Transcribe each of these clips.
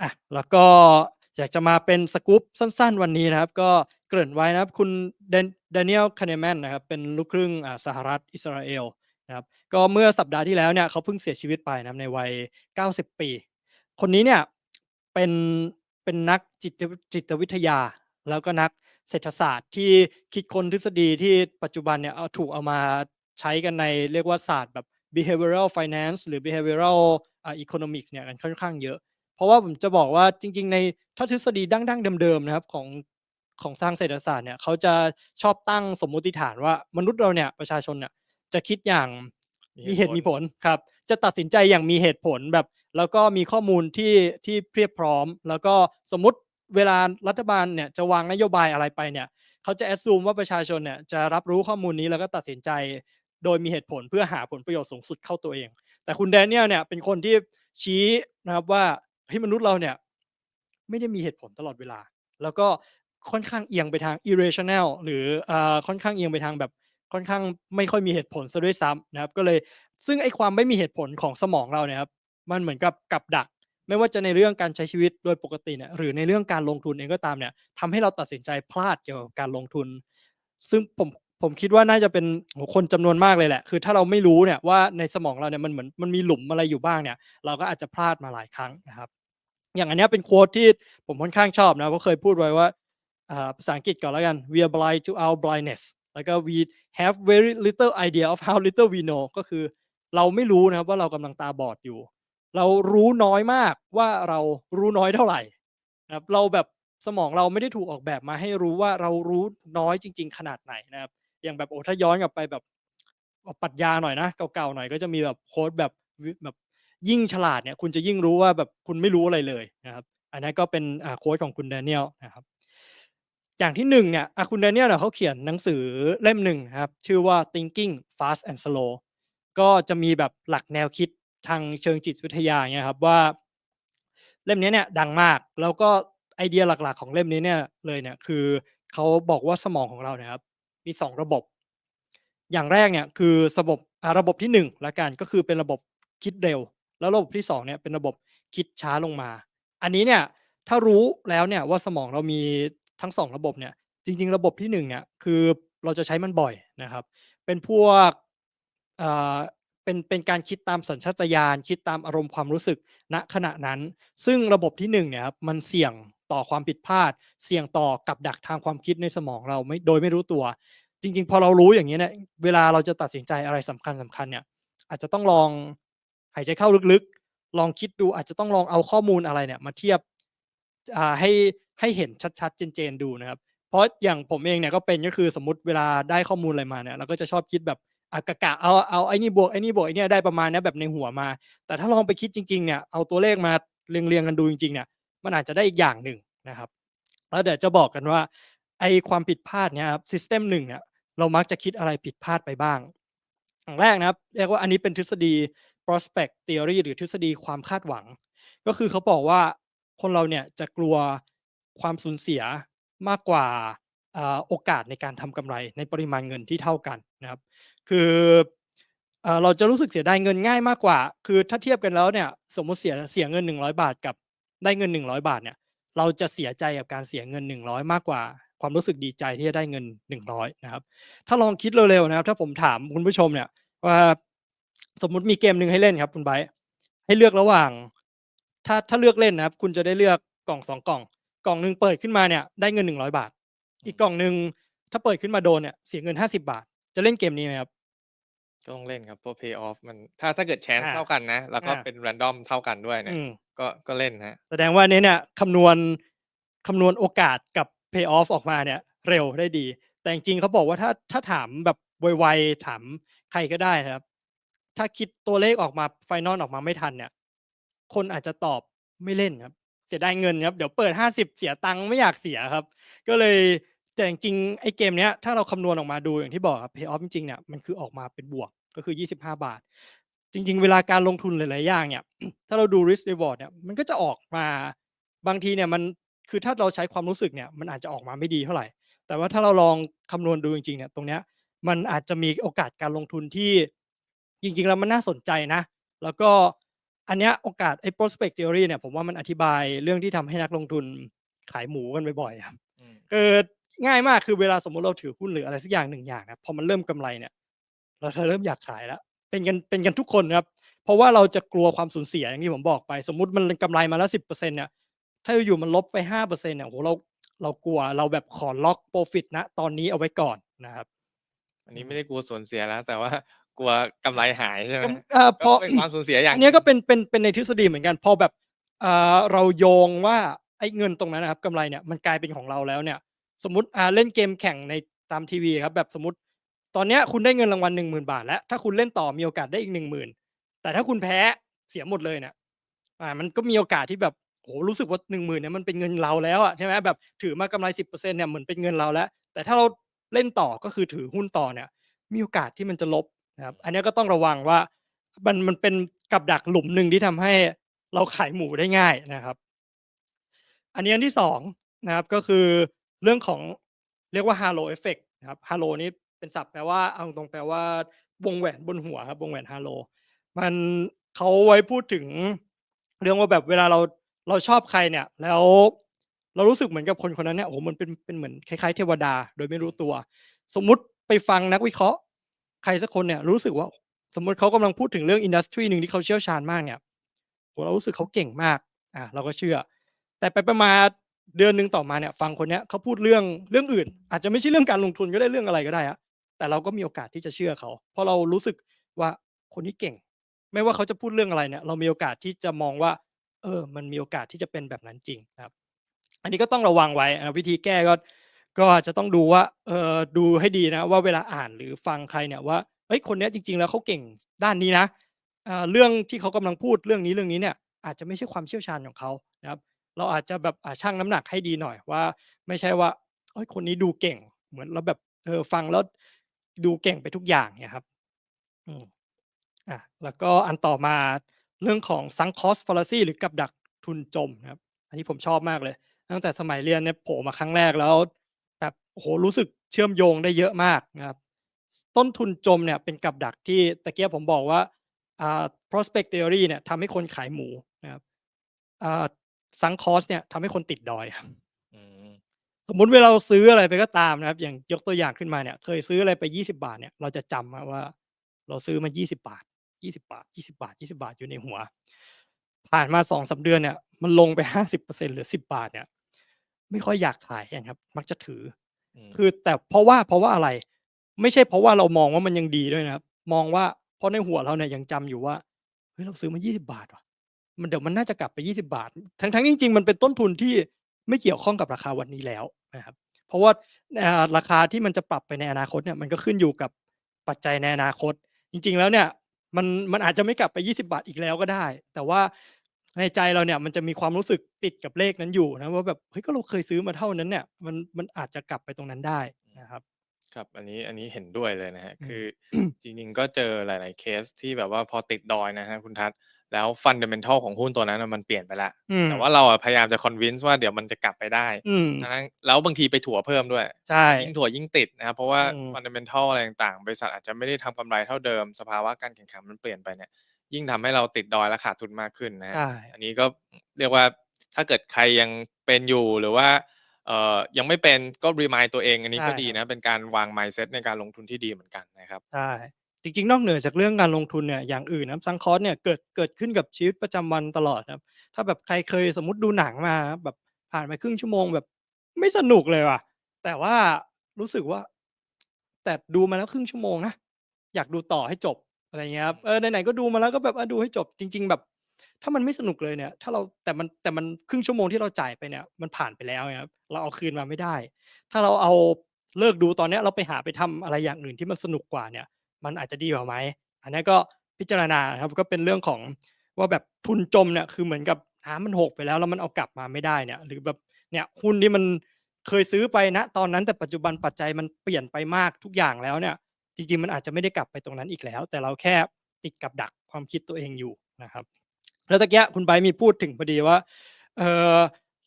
อะแล้วก็อยากจะมาเป็นสกู๊ปสั้น ๆ วันนี้นะครับ ก็เกริ่นไว้นะครับ คุณ Dan Daniel Kahneman นะครับ เป็นลูกครึ่งอ่าสหรัฐ-อิสราเอลนะครับก็เมื่อสัปดาห์ที่แล้วเนี่ยเขาเพิ่งเสียชีวิตไปนะครับในวัย 90 ปี คนนี้เนี่ยเป็นเป็นนักจิตจิตวิทยา แล้วก็นักเศรษฐศาสตร์ที่คิดค้นทฤษฎีที่ปัจจุบันเนี่ยเอาถูกเอามาใช้กันในเรียกว่าศาสตร์แบบ behavioral finance หรือ behavioral economics เนี่ยกันค่อนข้างเยอะ เพราะว่าผมจะบอกว่าจริง ๆ ในถ้าทฤษฎีดั้งๆเดิมๆนะครับของของทางเศรษฐศาสตร์เนี่ยเขาจะชอบตั้งสมมุติฐานว่ามนุษย์เราเนี่ยประชาชนเนี่ยจะคิดอย่างมีมีเหเหตุตุมีผผลลครับ จะตัดสินใจอย่างมีเหตุผลแบบ แล้วก็มีข้อมูลที่ที่เพียบพร้อม แล้วก็สมมุติเวลารัฐบาลเนี่ยจะวางนโยบายอะไรไปเนี่ยเขาจะ assume ว่าประชาชนเนี่ยจะรับรู้ข้อมูลนี้แล้วก็ตัดสินใจ โดยมีเหตุผลเพื่อหาผลประโยชน์สูงสุดเข้าตัวเอง แต่คุณ Daniel เนี่ยเป็นคนที่ชี้นะครับว่า เฮ้ยมนุษย์เราเนี่ย ไม่ได้มีเหตุผลตลอดเวลา แล้วก็ค่อนข้างเอียงไปทาง irrational หรืออ่าค่อนข้างเอียงไปทางแบบค่อนข้างไม่ค่อยมีเหตุผลเสียด้วยซ้ำนะครับ ก็เลยซึ่งไอ้ความไม่มีเหตุผลของสมองเราเนี่ยครับมันเหมือนกับกับดัก ไม่ว่าจะในเรื่องการใช้ชีวิตโดยปกติเนี่ยหรือในเรื่องการลงทุนเองก็ตามเนี่ยทำให้เราตัดสินใจพลาดเกี่ยวกับการลงทุน ซึ่งผม ผมคิดว่าน่าจะเป็นคนจำนวนมากเลยแหละ คือถ้าเราไม่รู้เนี่ยว่าในสมองเราเนี่ยมันเหมือนมันมีหลุมอะไรอยู่บ้างเนี่ย เราก็อาจจะพลาดมาหลายครั้งนะครับ อย่างอันนี้เป็นโควตที่ผมค่อนข้างชอบนะเพราะเคยพูดไว้ว่าภาษาอังกฤษก่อนแล้วกัน "We are blind to our blindness" แล้วก็ "We have very little idea of how little we know" ก็คือเราไม่รู้นะครับว่าเรากำลังตาบอดอยู่ เรารู้น้อยมากว่าเรารู้น้อยเท่าไหร่นะครับเราแบบสมองเราไม่ได้ถูกออกแบบมาให้รู้ว่าเรารู้น้อยจริง ๆ ขนาดไหนนะครับ อย่างแบบโอ้ถ้าย้อนกลับไปแบบปรัชญาหน่อยนะเก่าๆหน่อยก็จะมีแบบโควตแบบแบบยิ่งฉลาดเนี่ยคุณจะยิ่งรู้ว่าแบบคุณไม่รู้อะไรเลยนะครับอันนั้ก็เป็นโควตของคุณ Daniel นะครับอย่างที่1เนี่ยคุณ Daniel เนี่ยเขาเขียนหนังสือเล่มหนึ่งครับชื่อว่า "Thinking Fast and Slow" ก็จะมีแบบหลักแนวคิดทางเชิงจิตวิทยาเงี้ยครับว่า เล่มนี้เนี่ยดังมากแล้วก็ไอเดียหลักๆ ของเล่มนี้เนี่ยเลยเนี่ยคือเขาบอกว่าสมองของเราเนี่ยครับ มี 2 ระบบ อย่างแรกเนี่ยคือสะบบระบบที่ 1ล้วกันก็คือเป็นระบบคิดเร็ว แล้วระบบที่2เนี่ยเป็นระบบคิดช้าลงมา อันนี้เนี่ยถ้ารู้แล้วเนี่ยว่าสมองเรามีทั้ง 2 ระบบเนี่ยจริง ๆ ระบบที่1เนี่ยคือเราจะใช้มันบ่อยนะครับ เป็นพวกอ่าเป็นเป็นการคิดตามสัญชาตญาณคิดตามอารมณ์ความรู้สึกณขณะนั้น ซึ่งระบบที่1เนี่ยครับมันเสี่ยง ต่อความผิดพลาด เสี่ยงต่อกับดักทางความคิดในสมองเราไม่โดยไม่รู้ตัว จริง ๆ พอเรารู้อย่างงี้เนี่ยเวลาเราจะตัดสินใจอะไรสำคัญๆเนี่ยอาจจะต้องลองหายใจเข้าลึกๆ ลองคิดดูอาจจะต้องลองเอาข้อมูลอะไรเนี่ยมาเทียบอ่าให้ให้เห็นชัดๆ เจนๆ ดูนะครับ เพราะอย่างผมเองเนี่ยก็เป็นก็คือสมมุติเวลาได้ข้อมูลอะไรมาเนี่ยเราก็จะชอบคิดแบบอ่ากะๆเอาเอาไอ้นี่บวกไอ้นี่บวกไอ้เนี่ยได้ประมาณเนี้ยแบบในหัวมา แต่ถ้าลองไปคิดจริงๆเนี่ยเอาตัวเลขมาเรียงๆกันดูจริงๆเนี่ย มันอาจจะได้อีกอย่างหนึ่งนะครับ แล้วเดี๋ยวจะบอกกันว่าไอ้ความผิดพลาดเนี่ยครับ System 1เนี่ยเรามักจะคิดอะไรผิดพลาดไปบ้างอย่างแรกนะครับ เรียกว่าอันนี้เป็นทฤษฎี Prospect Theory หรือทฤษฎีความคาดหวัง ก็คือเขาบอกว่าคนเราเนี่ยจะกลัวความสูญเสียมากกว่าโอกาสในการทำกำไรในปริมาณเงินที่เท่ากันนะครับ คือเราจะรู้สึกเสียดายเงินง่ายมากกว่า คือถ้าเทียบกันแล้วเนี่ยสมมติเสียเสียเงิน 100 บาทกับ ได้เงิน 100 บาทเนี่ยเราจะเสียใจกับการเสียเงิน 100 มากกว่า ความรู้สึกดีใจที่จะได้เงิน 100นะครับ ถ้าลองคิดเร็วๆนะครับ ถ้าผมถามคุณผู้ชมเนี่ยว่าสมมุติมีเกมหนึ่งให้เล่นครับ คุณไบให้เลือกระหว่าง ถ้าถ้าเลือกเล่นนะครับ คุณจะได้เลือกกล่อง2กล่อง กล่องหนึ่งเปิดขึ้นมาเนี่ยได้เงิน 100 บาท อีกกล่องหนึ่งถ้าเปิดขึ้นมาโดนเนี่ยเสียเงิน 50 บาท จะเล่นเกมนี้ไหมครับ? ก็ต้องเล่นครับเพราะ Pay off มันถ้าถ้าเกิดแชนซ์อาเท่ากันนะ แล้วก็อาเป็น random เท่ากันด้วยเนี่อืยมก็ก็เล่นครับแสดงว่าอันนี้เนี่ยคำนวณคำนวณโอกาสกับ Pay off ออกมาเนี่ย เร็วได้ดี แต่จริงๆเขาบอกว่าถ้าถ้าถามแบบไวๆถามใครก็ได้นะครับ ถ้าคิดตัวเลขออกมาไฟนอลออกมาไม่ทันเนี่ย คนอาจจะตอบไม่เล่นครับ เสียดายเงินครับ เดี๋ยวเปิด 50 เสียตังค์ไม่อยากเสียครับ ก็เลย แต่จริงๆไอ้เกมเนี้ยถ้าเราคำนวณออกมาดูอย่างที่บอกครับ Pay off จริงๆเนี่ยมันคือออกมาเป็นบวกก็คือ 25 บาท จริง ๆ เวลาการลงทุนหลายๆอย่างเนี่ยถ้าเราดู Risk Reward เนี่ยมันก็จะออกมาบางทีเนี่ยมันคือถ้าเราใช้ความรู้สึกเนี่ยมันอาจจะออกมาไม่ดีเท่าไรแต่ว่าถ้าเราลองคำนวณดูจริงๆเนี่ยตรงเนี้ยมันอาจจะมีโอกาสการลงทุนที่จริงๆแล้วมันน่าสนใจนะ แล้วก็อันเนี้ยโอกาสไอ้ prospect theory เนี่ยผมว่ามันอธิบายเรื่องที่ทำให้นักลงทุนขายหมูกันบ่อยๆครับอืมคือ ง่ายมากคือเวลาสมมุติเราถือหุ้นหรืออะไรสักอย่างหนึ่งอย่างนะพอมันเริ่มกำไรเนี่ย เราจะเริ่มอยากขายแล้วเป็นกันเป็นกันทุกคนครับ เพราะว่าเราจะกลัวความสูญเสียอย่างที่ผมบอกไป สมมุติมันกำไรมาแล้วสิบเปอร์เซ็นเนี่ยถ้าอยู่ๆมันลบไปห้าเปอร์เซ็นเนี่ยโหเราเรากลัวเราแบบขอล็อก profit นะตอนนี้เอาไว้ก่อนนะครับ อันนี้ไม่ได้กลัวสูญเสียแล้ว แต่ว่ากลัวกำไรหายใช่ไหมก็เอ่อพก็อเป็นความสูญเสียอย่างอันเนี้ยก็เป็นเป็นเป็นในทฤษฎีเหมือนกันพอแบบเอ่อเราโยงว่าไอ้เงินตรงนั้นนะครับกำไรเนี่ยมันกลายเป็นของเราแล้วเนี่ย สมมติอ่าเล่นเกมแข่งในตามทีวีครับแบบสมมติ ตอนเนี้ยคุณได้เงินรางวัลหนึ่งหมื่นบาท แล้วถ้าคุณเล่นต่อมีโอกาสได้อีกหนึ่งหมื่นแต่ถ้าคุณแพ้เสียหมดเลยเนี่ยอ่ามันก็มีโอกาสที่แบบโหรู้สึกว่าหนึ่งหมื่นเนี่ยมันเป็นเงินเราแล้วอะใช่ไหมแบบถือมากำไรสิบเปอร์เซ็นเนี่ยเหมือนเป็นเงินเราแล้ว แต่ถ้าเราเล่นต่อก็คือถือหุ้นต่อเนี่ย มีโอกาสที่มันจะลบนะครับอันนี้ก็ต้องระวังว่ามันมันเป็นกับดักหลุมหนึ่งที่ทำให้เราขายหมูได้ง่ายนะครับ อันนี้อันที่สองนะครับก็คือ เรื่องของเรียกว่า halo effect นะครับ halo นี้เป็นศัพท์แปลว่าเอาตรงแปลว่าวงแหวนบนหัวครับวงแหวน halo มันเขาไว้พูดถึงเรื่องว่าแบบเวลาเราเราชอบใครเนี่ย แล้วเรารู้สึกเหมือนกับคนคนนั้นเนี่ยโอ้โหมันเป็นเป็นเหมือนคล้ายๆเทวดา โดยไม่รู้ตัว สมมุติไปฟังนักวิเคราะห์ ใครสักคนเนี่ย รู้สึกว่าสมมติเขากำลังพูดถึงเรื่องอินดัสทรีหนึ่งที่เขาเชี่ยวชาญมากเนี่ยโหเรารู้สึกเขาเก่งมากอ่าเราก็เชื่อ แต่ไปประมาณ เดือนหนึ่งต่อมาเนี่ยฟังคนเนี้ยเขาพูดเรื่องเรื่องอื่น อาจจะไม่ใช่เรื่องการลงทุนก็ได้เรื่องอะไรก็ได้อะแต่เราก็มีโอกาสที่จะเชื่อเขา เพราะเรารู้สึกว่าคนนี้เก่ง ไม่ว่าเขาจะพูดเรื่องอะไรเนี่ย เรามีโอกาสที่จะมองว่า เออ มันมีโอกาสที่จะเป็นแบบนั้นจริงครับ อันนี้ก็ต้องระวังไว้วิธีแก้ก็ก็จะต้องดูว่าเออดูให้ดีนะ ว่าเวลาอ่านหรือฟังใครเนี่ยว่าเฮ้ยคนนี้จริง ๆ แล้วเขาเก่งด้านนี้นะเรื่องที่เขากำลังพูดเรื่องนี้เรื่องนี้เนี่ย อาจจะไม่ใช่ความเชี่ยวชาญของเขานะครับ เราอาจจะแบบอ่ชั่งน้ำหนักให้ดีหน่อยว่า ไม่ใช่ว่าเฮ้ยคนนี้ดูเก่ง เหมือนเราแบบเออฟังแล้วดูเก่งไปทุกอย่างเนี่ยครับอืมอะแล้วก็อันต่อมาเรื่องของ sunk cost fallacy หรือกับดักทุนจมนะครับ อันนี้ผมชอบมากเลย ตั้งแต่สมัยเรียนเนี่ยโผล่มาครั้งแรกแล้วแบบโอ้โหรู้สึกเชื่อมโยงได้เยอะมากนะครับ ต้นทุนจมเนี่ยเป็นกับดักที่ตะเกียบผมบอกว่าอ่า prospect theory เนี่ยทำให้คนขายหมูนะครับอ่า sunk cost เนี่ยทำให้คนติดดอยครับอืมสมมุติเวลาเราซื้ออะไรไปก็ตามนะครับ อย่างยกตัวอย่างขึ้นมาเนี่ย เคยซื้ออะไรไป20บาทเนี่ยเราจะจำอะว่า เราซื้อมา20บาท20บาท20บาท20บาทอยู่ในหัว ผ่านมาสองสามเดือนเนี่ย มันลงไป50%เหลือ10บาทเนี่ย ไม่ค่อยอยากขายกันครับ มักจะถืออืมคือแต่เพราะว่าเพราะว่าอะไร ไม่ใช่เพราะว่าเรามองว่ามันยังดีด้วยนะครับ มองว่าเพราะในหัวเราเนี่ยยังจำอยู่ว่าเฮ้ยเราซื้อมา20บาทว่ะ มันเดี๋ยวมันน่าจะกลับไป 20 บาททั้งทั้งๆจริง ๆ มันเป็นต้นทุนที่ไม่เกี่ยวข้องกับราคาวันนี้แล้วนะครับเพราะว่าอ่าราคาที่มันจะปรับไปในอนาคตเนี่ยมันก็ขึ้นอยู่กับปัจจัยในอนาคต จริง ๆ แล้วเนี่ยมันมันอาจจะไม่กลับไป 20 บาทอีกแล้วก็ได้ แต่ว่าในใจเราเนี่ยมันจะมีความรู้สึกติดกับเลขนั้นอยู่นะว่าแบบเฮ้ยก็เราเคยซื้อมาเท่านั้นเนี่ยมันมันอาจจะกลับไปตรงนั้นได้นะครับครับอันนี้อันนี้เห็นด้วยเลยนะฮะอืมคือจริงๆก็เจอหลาย ๆ เคสที่แบบว่าพอติดดอยนะฮะคุณทัศน์ แล้วฟันเดเมนทัลของหุ้นตัวนั้นน่ะมันเปลี่ยนไปแล้วอืมแต่ว่าเราอะพยายามจะคอนวินส์ว่าเดี๋ยวมันจะกลับไปได้อืมทั้งแล้วบางทีไปถั่วเพิ่มด้วยใช่ยิ่งถั่วยิ่งติดนะครับเพราะว่าอืมฟันเดเมนทัลอะไรต่างๆบริษัทอาจจะไม่ได้ทำกำไรเท่าเดิม สภาวะการแข่งขันมันเปลี่ยนไปเนี่ย ยิ่งทำให้เราติดดอยและขาดทุนมากขึ้นนะฮะใช่อันนี้ก็เรียกว่าถ้าเกิดใครยังเป็นอยู่หรือว่าเอ่อยังไม่เป็นก็รีมายตัวเองอันนี้ก็ใช่ดีครับนะ เป็นการวาง mindset ในการลงทุนที่ดีเหมือนกันนะครับใช่ จริงๆ นอกเหนือจากเรื่องการลงทุนเนี่ยอย่างอื่นนะครับซังคอสเนี่ยเกิดเกิดขึ้นกับชีวิตประจำวันตลอดครับ ถ้าแบบใครเคยสมมติดูหนังมาแบบผ่านไปครึ่งชั่วโมงแบบไม่สนุกเลยว่ะ แต่ว่ารู้สึกว่า แต่ดูมาแล้วครึ่งชั่วโมงนะอยากดูต่อให้จบอะไรเงี้ยครับเออไหนๆก็ดูมาแล้วก็แบบอะดูให้จบจริง ๆ แบบ ถ้ามันไม่สนุกเลยเนี่ย ถ้าเราแต่มันแต่มันครึ่งชั่วโมงที่เราจ่ายไปเนี่ยมันผ่านไปแล้วครับเราเอาคืนมาไม่ได้ ถ้าเราเอาเลิกดูตอนนี้เราไปหาไปทำอะไรอย่างอื่นที่มันสนุกกว่าเนี่ย มันอาจจะดีกว่าไหมอันนี้ก็พิจารณาครับก็เป็นเรื่องของว่าแบบทุนจมเนี่ยคือเหมือนกับน้ำมันหกไปแล้วแล้วมันเอากลับมาไม่ได้เนี่ย หรือแบบเนี่ยหุ้นที่มันเคยซื้อไปนะ ตอนนั้นแต่ปัจจุบันปัจจัยมันเปลี่ยนไปมากทุกอย่างแล้วเนี่ย จริง ๆ มันอาจจะไม่ได้กลับไปตรงนั้นอีกแล้ว แต่เราแค่ติดกับดักความคิดตัวเองอยู่นะครับ แล้วตะเกียคุณไบร์ทมีพูดถึงพอดีว่าเออ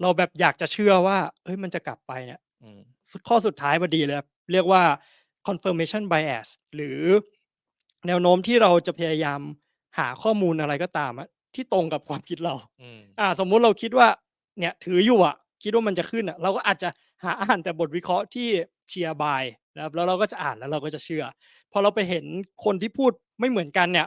เราแบบอยากจะเชื่อว่าเฮ้ยมันจะกลับไปเนี่ยอืมข้อสุดท้ายพอดีเลยครับเรียกว่า confirmation bias หรือแนวโน้มที่เราจะพยายามหาข้อมูลอะไรก็ตามอะที่ตรงกับความคิดเราอืมอ่า สมมุติเราคิดว่าเนี่ยถืออยู่อะคิดว่ามันจะขึ้นอะเราก็อาจจะหาอ่านแต่บทวิเคราะห์ที่เชียร์ buy นะครับแล้วเราก็จะอ่านแล้วเราก็จะเชื่อ พอเราไปเห็นคนที่พูดไม่เหมือนกันเนี่ย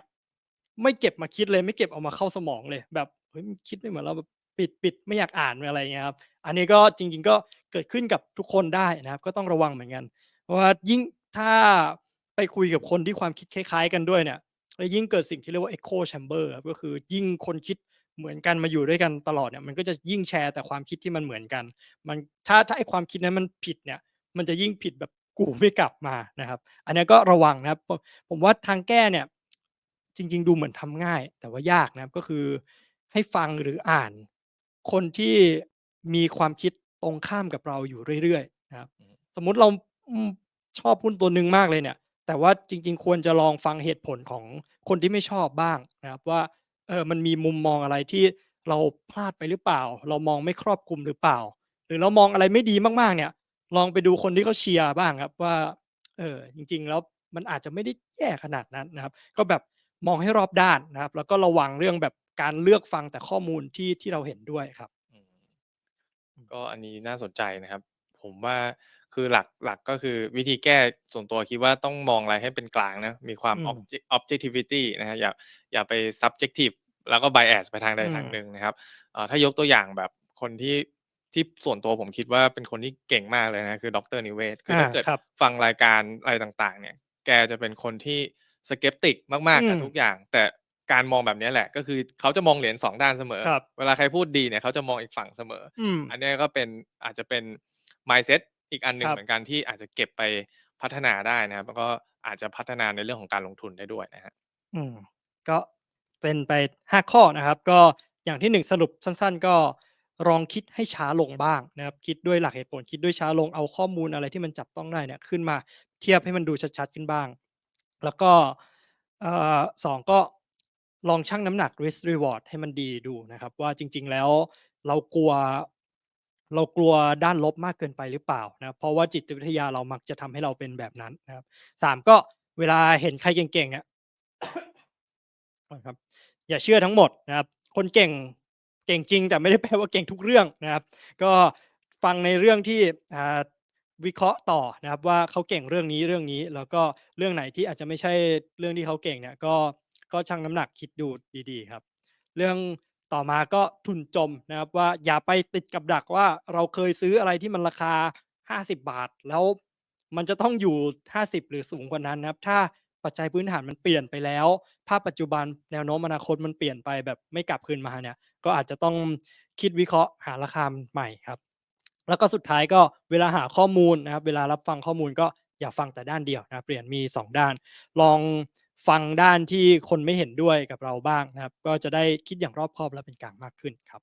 ไม่เก็บมาคิดเลยไม่เก็บเอามาเข้าสมองเลย แบบเฮ้ยมันคิดไม่เหมือนเราแบบปิดปิดไม่อยากอ่านอะไรอย่างเงี้ยครับ อันนี้ก็จริง ๆ ก็เกิดขึ้นกับทุกคนได้นะครับ ก็ต้องระวังเหมือนกันเพราะว่ายิ่ง ถ้าไปคุยกับคนที่ความคิดคล้าย ๆ กันด้วยเนี่ยแล้วยิ่งเกิดสิ่งที่เรียกว่า echo chamber ครับก็คือยิ่งคนคิดเหมือนกันมาอยู่ด้วยกันตลอดเนี่ยมันก็จะยิ่งแชร์แต่ความคิดที่มันเหมือนกัน มันถ้าถ้าไอ้ความคิดนั้นมันผิดเนี่ยมันจะยิ่งผิดแบบกูไม่กลับมานะครับ อันนี้ก็ระวังนะครับ ผมผมว่าทางแก้เนี่ยจริง ๆ ดูเหมือนทำง่าย แต่ว่ายากนะครับก็คือให้ฟังหรืออ่าน คนที่มีความคิดตรงข้ามกับเราอยู่เรื่อยๆนะครับอืมสมมุติเราอืม ชอบหุ้นตัวหนึ่งมากเลยเนี่ย แต่ว่าจริง ๆ ควรจะลองฟังเหตุผลของคนที่ไม่ชอบบ้างนะครับว่าเออมันมีมุมมองอะไรที่เราพลาดไปหรือเปล่า เรามองไม่ครอบคลุมหรือเปล่า หรือเรามองอะไรไม่ดีมากๆ เนี่ย ลองไปดูคนที่เขาเชียร์บ้างครับว่าเออจริง ๆ แล้วมันอาจจะไม่ได้แย่ขนาดนั้นนะครับ ก็แบบมองให้รอบด้านนะครับ แล้วก็ระวังเรื่องแบบการเลือกฟังแต่ข้อมูลที่ที่เราเห็นด้วยครับ ก็อันนี้น่าสนใจนะครับ ผมว่าคือหลักหลักก็คือวิธีแก้ส่วนตัวคิดว่าต้องมองอะไรให้เป็นกลางนะมีความอืม obje objectivity นะครับอย่าอย่าไป subjective แล้วก็ bias ไปทางใดอืมทางหนึ่งนะครับเอ่อถ้ายกตัวอย่างแบบคนที่ที่ส่วนตัวผมคิดว่าเป็นคนที่เก่งมากเลยนะคือดร.นิเวศน์คืออาถ้าเกิดครับฟังรายการอะไรต่างๆ เนี่ย แกจะเป็นคนที่ skeptic มากอืๆกับมทุกอย่าง แต่การมองแบบเนี้ยแหละ ก็คือเขาจะมองเหรียญ2ด้านเสมอ ครับ เวลาใครพูดดีเนี่ยเขาจะมองอีกฝั่งเสมอ อืม อันเนี้ยก็เป็นอาจจะเป็น mindset อีกอันหนึ่คงรับ เหมือนกันที่อาจจะเก็บไปพัฒนาได้นะครับแล้วก็อาจจะพัฒนาในเรื่องของการลงทุนได้ด้วยนะครับอืมก็เป็นไป 5 ข้อนะครับ ก็อย่างที่1 สรุปสั้นๆ ก็ลองคิดให้ช้าลงบ้างนะครับ คิดด้วยหลักเหตุผลคิดด้วยช้าลงเอาข้อมูลอะไรที่มันจับต้องได้เนี่ยขึ้นมาเทียบให้มันดูชัดๆขึ้นบ้าง แล้วก็เอ่อ2ก็ลองชั่งน้ำหนัก risk reward ให้มันดีดูนะครับ ว่าจริงๆแล้วเรากลัว เรากลัวด้านลบมากเกินไปหรือเปล่านะครับเพราะว่าจิตวิทยาเรามักจะทำให้เราเป็นแบบนั้นนะครับ3ก็เวลาเห็นใครเก่งๆเนี่ยครับอย่าเชื่อทั้งหมดนะครับ คนเก่งเก่งจริง แต่ไม่ได้แปลว่าเก่งทุกเรื่องนะครับ ก็ฟังในเรื่องที่วิเคราะห์ต่อนะครับว่าเขาเก่งเรื่องนี้เรื่องนี้ แล้วก็เรื่องไหนที่อาจจะไม่ใช่เรื่องที่เขาเก่งเนี่ยก็ก็ชั่งน้ำหนักคิดดูดีๆครับ เรื่อง ต่อมาก็ทุนจมนะครับว่าอย่าไปติดกับดักว่าเราเคยซื้ออะไรที่มันราคา 50 บาท แล้วมันจะต้องอยู่ 50 หรือสูงกว่านั้นนะครับ ถ้าปัจจัยพื้นฐานมันเปลี่ยนไปแล้ว ภาพปัจจุบันแนวโน้มอนาคตมันเปลี่ยนไปแบบไม่กลับคืนมาเนี่ย ก็อาจจะต้องคิดวิเคราะห์หาราคาใหม่ครับ แล้วก็สุดท้ายก็เวลาหาข้อมูลนะครับ เวลารับฟังข้อมูลก็อย่าฟังแต่ด้านเดียวนะเปลี่ยนมี 2 ด้าน ลอง ฟังด้านที่คนไม่เห็นด้วยกับเราบ้างนะครับ ก็จะได้คิดอย่างรอบคอบและเป็นกลางมากขึ้นครับ